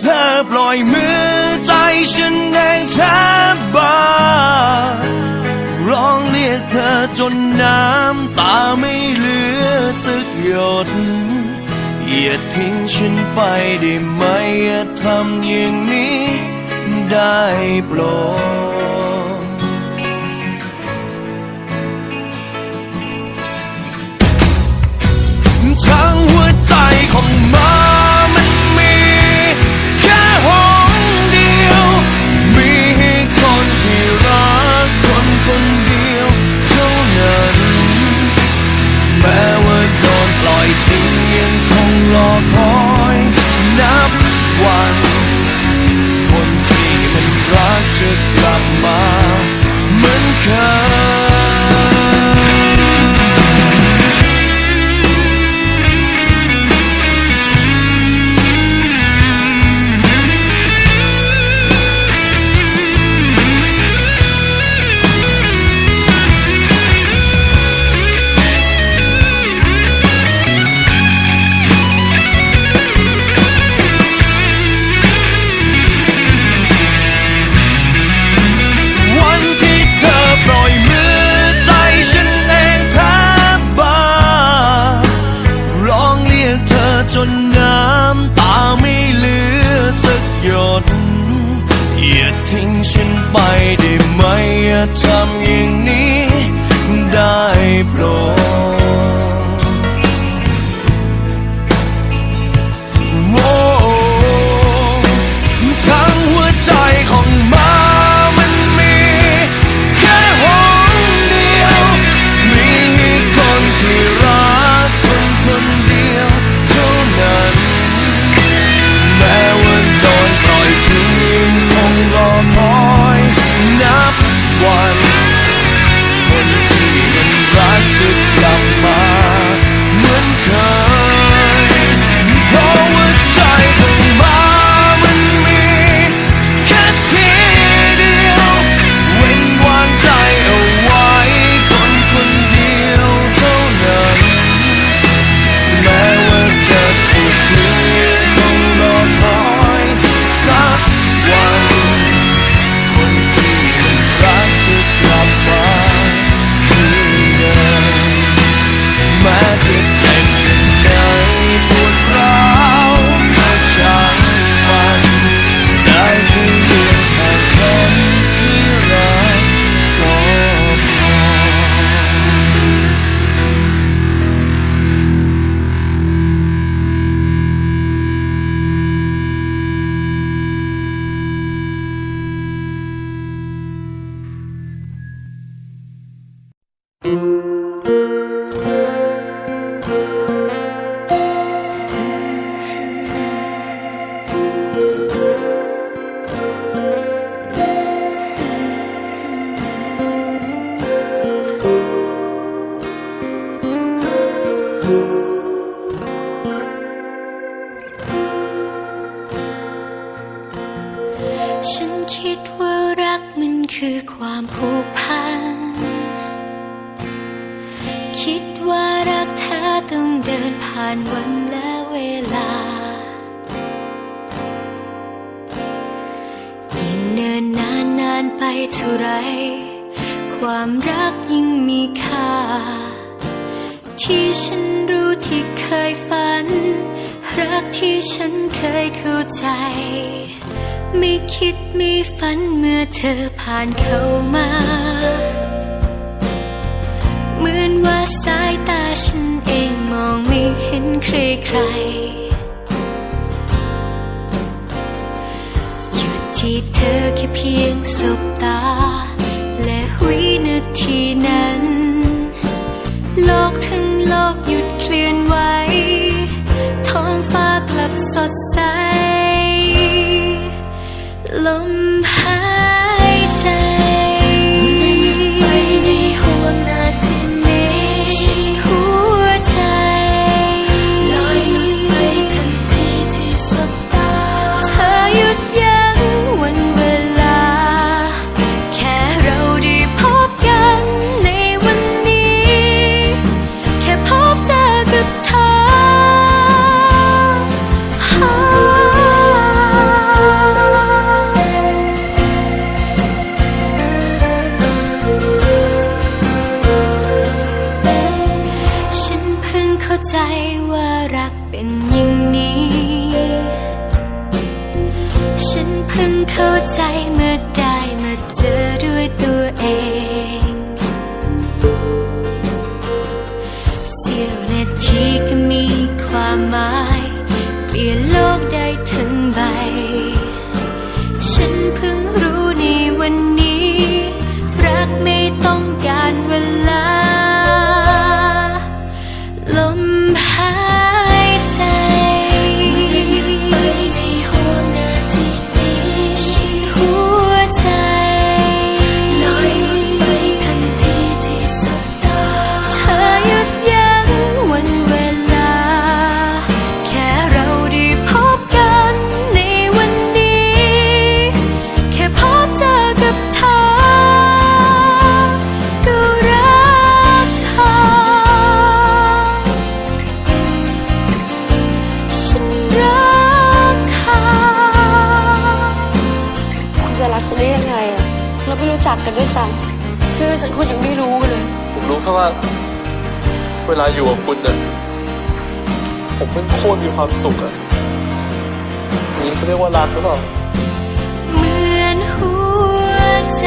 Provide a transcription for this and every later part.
เธอปล่อยมือใจฉันเองแทบบ้าร้องเรียกเธอจนน้ำตาไม่เหลือสักหยดอย่าทิ้งฉันไปได้ไหมอย่าทำอย่างนี้ได้โปรด ดินยังคงรอคอยนับวัน คนที่มันรักจะกลับมาเหมือนเคย จนน้ำตาไม่เหลือสักหยดอย่าทิ้งฉันไปได้ไหมอย่าทำอย่างนี้ คือความผูกพัน คิดว่ารักแท้ต้องเดินผ่านวันและเวลา ยิ่งเนินนานนานไปเท่าไร ความรักยิ่งมีค่า ที่ฉันรู้ที่เคยฝัน รักที่ฉันเคยเข้าใจ ไม่คิดไม่ฝันเมื่อเธอผ่านเข้ามา เหมือนว่าสายตาฉันเองมองไม่เห็นใครใครๆหยุดที่เธอแค่เพียงสบตา เข้าใจว่ารักเป็นอย่างนี้ ฉันเพิ่งเข้าใจเมื่อใด กันด้วยซ้ำชื่อฉันคุณยังไม่รู้เลย ผมรู้แค่ว่า เวลาอยู่กับคุณเนี่ยผมเป็นโคตรมีความสุขอะอย่างนี้เขาเรียกว่ารักหรือเปล่าเหมือนหัวใจ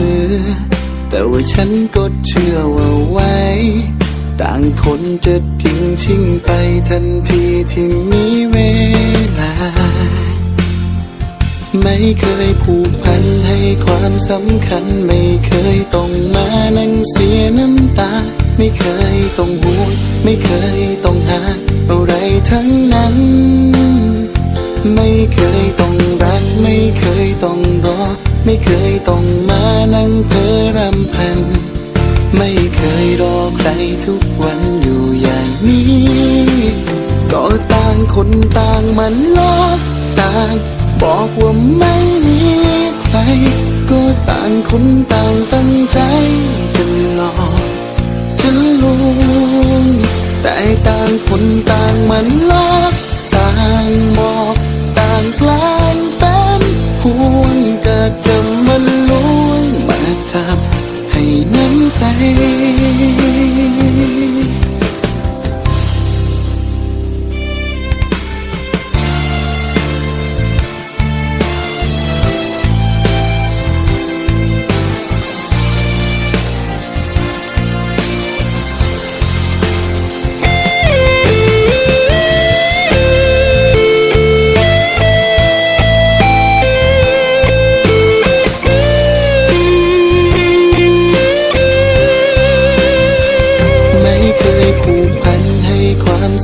ื่อแต่ว่าฉันก็เชื่อว่าไว้ ต่างคนจะทิ้งชิงไปทันทีที่มีเวลา ไม่เคยผูกพันให้ความสำคัญ ไม่เคยต้องมานั่งเสียน้ำตา ไม่เคยต้องห่วงไม่เคยต้องหา อะไรทั้งนั้น ไม่เคยต้องรัก ไม่เคยต้องรอ ไม่เคยต้อง นั่งเพ้อรำพัน ไม่เคยรอใครทุกวันอยู่อย่างนี้ ก็ต่างคนต่างมันลอกต่าง บอกว่าไม่มีใคร ก็ต่างคนต่างตั้งใจจะหลอกจะลวงแต่ต่างคนต่างมันลอกต่างบอกต่างกล้งเป็นห่วงก็จะ น้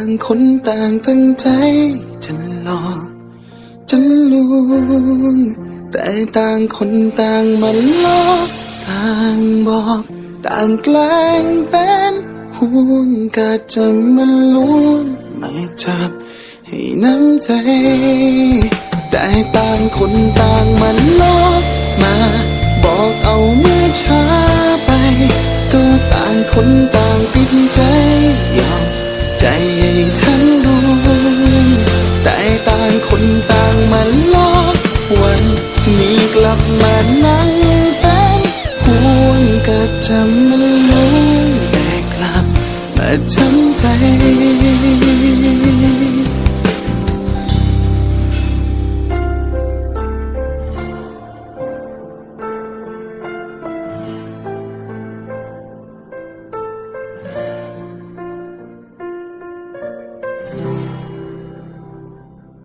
างคนต่างตั้งใจจะหลอกจะลวง แต่ต่างคนต่างมันลอกต่างบอก ต่างแกล้งเป็นห่วงก็จะมันลวงมาจับให้น้ำใจ แต่ต่างคนต่างมันลอกมา บอกเอาเมื่อช้าไป ก็ต่างคนต่างปิดใจยอม ใจทั้งดวงแต่ต่างคนต่าง